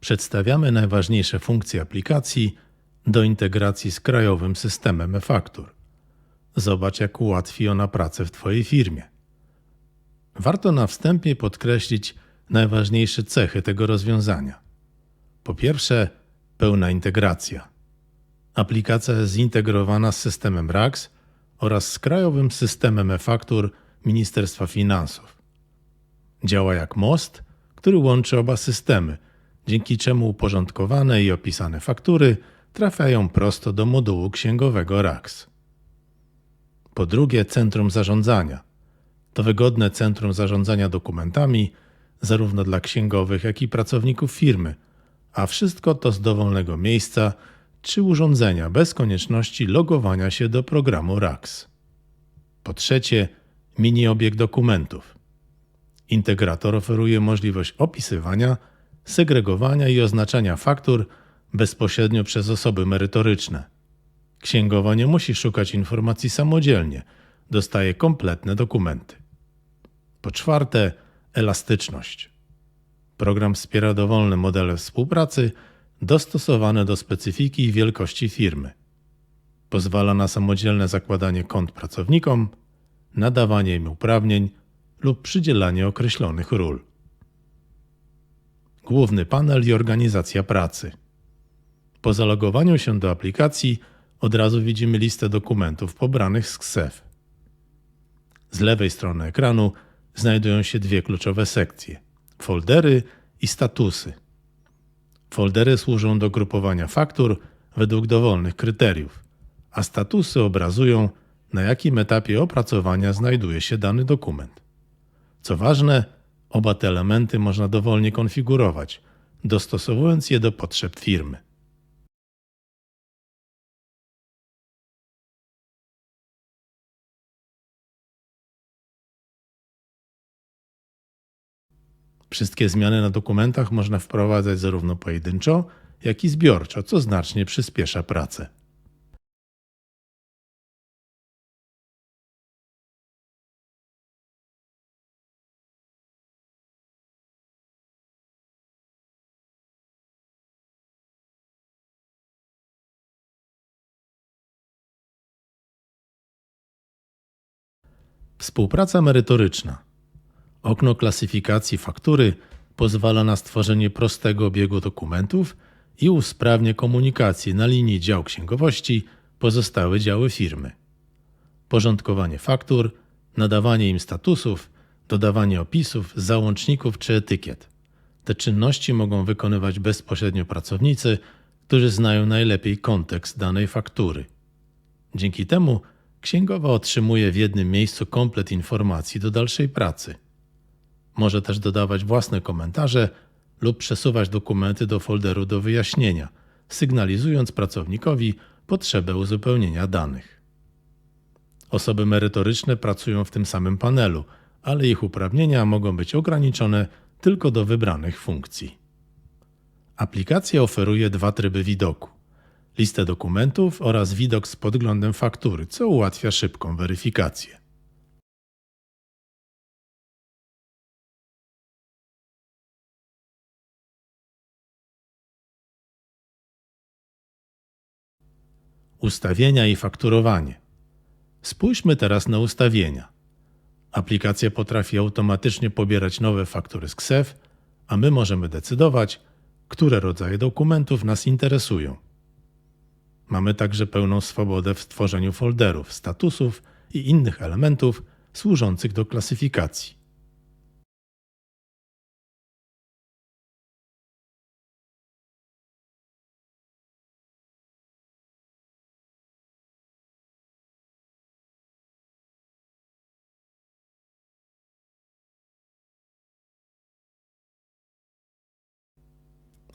Przedstawiamy najważniejsze funkcje aplikacji do integracji z krajowym systemem e-faktur. Zobacz, jak ułatwi ona pracę w Twojej firmie. Warto na wstępie podkreślić najważniejsze cechy tego rozwiązania. Po pierwsze, pełna integracja. Aplikacja jest zintegrowana z systemem RAX oraz z krajowym systemem e-faktur Ministerstwa Finansów. Działa jak most, który łączy oba systemy, dzięki czemu uporządkowane i opisane faktury trafiają prosto do modułu księgowego RAX. Po drugie, centrum zarządzania. To wygodne centrum zarządzania dokumentami, zarówno dla księgowych, jak i pracowników firmy, a wszystko to z dowolnego miejsca czy urządzenia bez konieczności logowania się do programu RAX. Po trzecie, mini obieg dokumentów. Integrator oferuje możliwość opisywania, segregowania i oznaczania faktur bezpośrednio przez osoby merytoryczne. Księgowa nie musi szukać informacji samodzielnie, dostaje kompletne dokumenty. Po czwarte, elastyczność. Program wspiera dowolne modele współpracy dostosowane do specyfiki i wielkości firmy. Pozwala na samodzielne zakładanie kont pracownikom, nadawanie im uprawnień lub przydzielanie określonych ról. Główny panel i organizacja pracy. Po zalogowaniu się do aplikacji od razu widzimy listę dokumentów pobranych z KSEF. Z lewej strony ekranu znajdują się dwie kluczowe sekcje: foldery i statusy. Foldery służą do grupowania faktur według dowolnych kryteriów, a statusy obrazują, na jakim etapie opracowania znajduje się dany dokument. Co ważne, oba te elementy można dowolnie konfigurować, dostosowując je do potrzeb firmy. Wszystkie zmiany na dokumentach można wprowadzać zarówno pojedynczo, jak i zbiorczo, co znacznie przyspiesza pracę. Współpraca merytoryczna. Okno klasyfikacji faktury pozwala na stworzenie prostego obiegu dokumentów i usprawnia komunikację na linii dział księgowości pozostałe działy firmy. Porządkowanie faktur, nadawanie im statusów, dodawanie opisów, załączników czy etykiet. Te czynności mogą wykonywać bezpośrednio pracownicy, którzy znają najlepiej kontekst danej faktury. Dzięki temu księgowa otrzymuje w jednym miejscu komplet informacji do dalszej pracy. Może też dodawać własne komentarze lub przesuwać dokumenty do folderu do wyjaśnienia, sygnalizując pracownikowi potrzebę uzupełnienia danych. Osoby merytoryczne pracują w tym samym panelu, ale ich uprawnienia mogą być ograniczone tylko do wybranych funkcji. Aplikacja oferuje dwa tryby widoku: listę dokumentów oraz widok z podglądem faktury, co ułatwia szybką weryfikację. Ustawienia i fakturowanie. Spójrzmy teraz na ustawienia. Aplikacja potrafi automatycznie pobierać nowe faktury z KSEF, a my możemy decydować, które rodzaje dokumentów nas interesują. Mamy także pełną swobodę w tworzeniu folderów, statusów i innych elementów służących do klasyfikacji.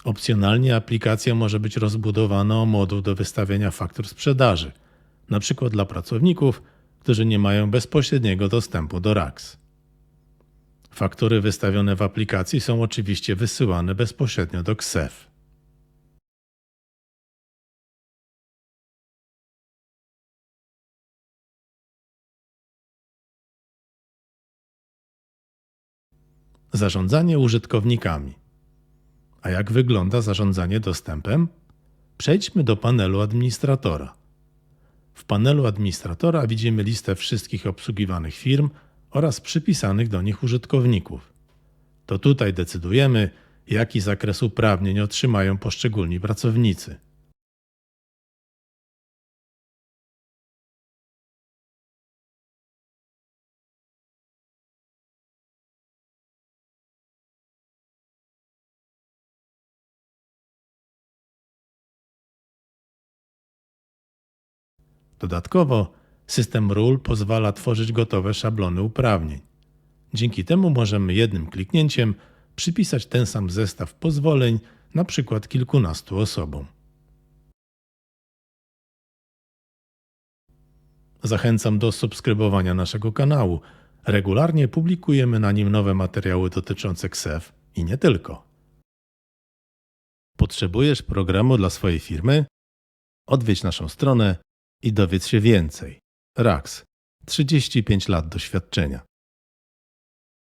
Opcjonalnie aplikacja może być rozbudowana o moduł do wystawiania faktur sprzedaży, np. dla pracowników, którzy nie mają bezpośredniego dostępu do RAX. Faktury wystawione w aplikacji są oczywiście wysyłane bezpośrednio do KSEF. Zarządzanie użytkownikami. A jak wygląda zarządzanie dostępem? Przejdźmy do panelu administratora. W panelu administratora widzimy listę wszystkich obsługiwanych firm oraz przypisanych do nich użytkowników. To tutaj decydujemy, jaki zakres uprawnień otrzymają poszczególni pracownicy. Dodatkowo, system ról pozwala tworzyć gotowe szablony uprawnień. Dzięki temu możemy jednym kliknięciem przypisać ten sam zestaw pozwoleń na przykład kilkunastu osobom. Zachęcam do subskrybowania naszego kanału. Regularnie publikujemy na nim nowe materiały dotyczące KSEF i nie tylko. Potrzebujesz programu dla swojej firmy? Odwiedź naszą stronę i dowiedz się więcej. RAX 35 lat doświadczenia.